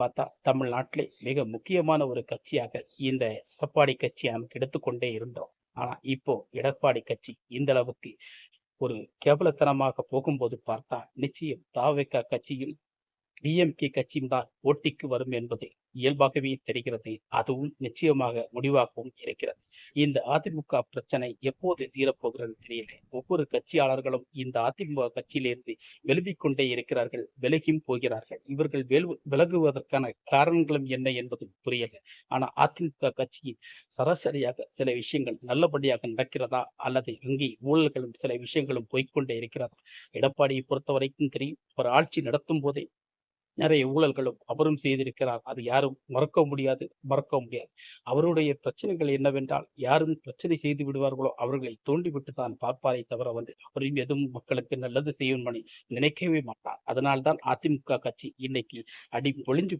பார்த்தா தமிழ்நாட்டிலே மிக முக்கியமான ஒரு கட்சியாக இந்த எடப்பாடி கட்சியை நமக்கு எடுத்துக்கொண்டே இருந்தோம். ஆனா இப்போ எடப்பாடி கட்சி இந்த அளவுக்கு ஒரு கேவலத்தனமாக போகும்போது பார்த்தா நிச்சயம் தாவேக்கா கட்சியும் டிஎம்கே கட்சியும் தான் போட்டிக்கு வரும் என்பது இயல்பாகவே தெரிகிறது. அதுவும் நிச்சயமாக முடிவாகவும் இருக்கிறது. இந்த அதிமுக பிரச்சனை எப்போது தீரப்போகிறது தெரியல ஒவ்வொரு கட்சியாளர்களும் இந்த அதிமுக கட்சியிலிருந்து விலகிக் கொண்டே இருக்கிறார்கள். விலகியும் போகிறார்கள். இவர்கள் வெலு- விலகுவதற்கான காரணங்களும் என்ன என்பது புரியல ஆனா அதிமுக கட்சியில் சராசரியாக சில விஷயங்கள் நல்லபடியாக நடக்கிறதா? அல்லது அங்கே ஊழல்களும் சில விஷயங்களும் போய்க்கொண்டே இருக்கிறதா? எடப்பாடியை பொறுத்த வரைக்கும் தெரியும். ஒரு ஆட்சி நடத்தும் போதே நிறைய ஊழல்களும் அவரும் செய்திருக்கிறார். அது யாரும் மறக்க முடியாது மறக்க முடியாது. அவருடைய பிரச்சனைகள் என்னவென்றால் யாரும் பிரச்சனை செய்து விடுவார்களோ அவர்களை தோண்டிவிட்டு தான் பார்ப்பாரே தவிர வந்து அவரையும் எதுவும் மக்களுக்கு நல்லது செய்யும் நினைக்கவே மாட்டார். அதனால்தான் அதிமுக கட்சி இன்னைக்கு அடி பொழிஞ்சு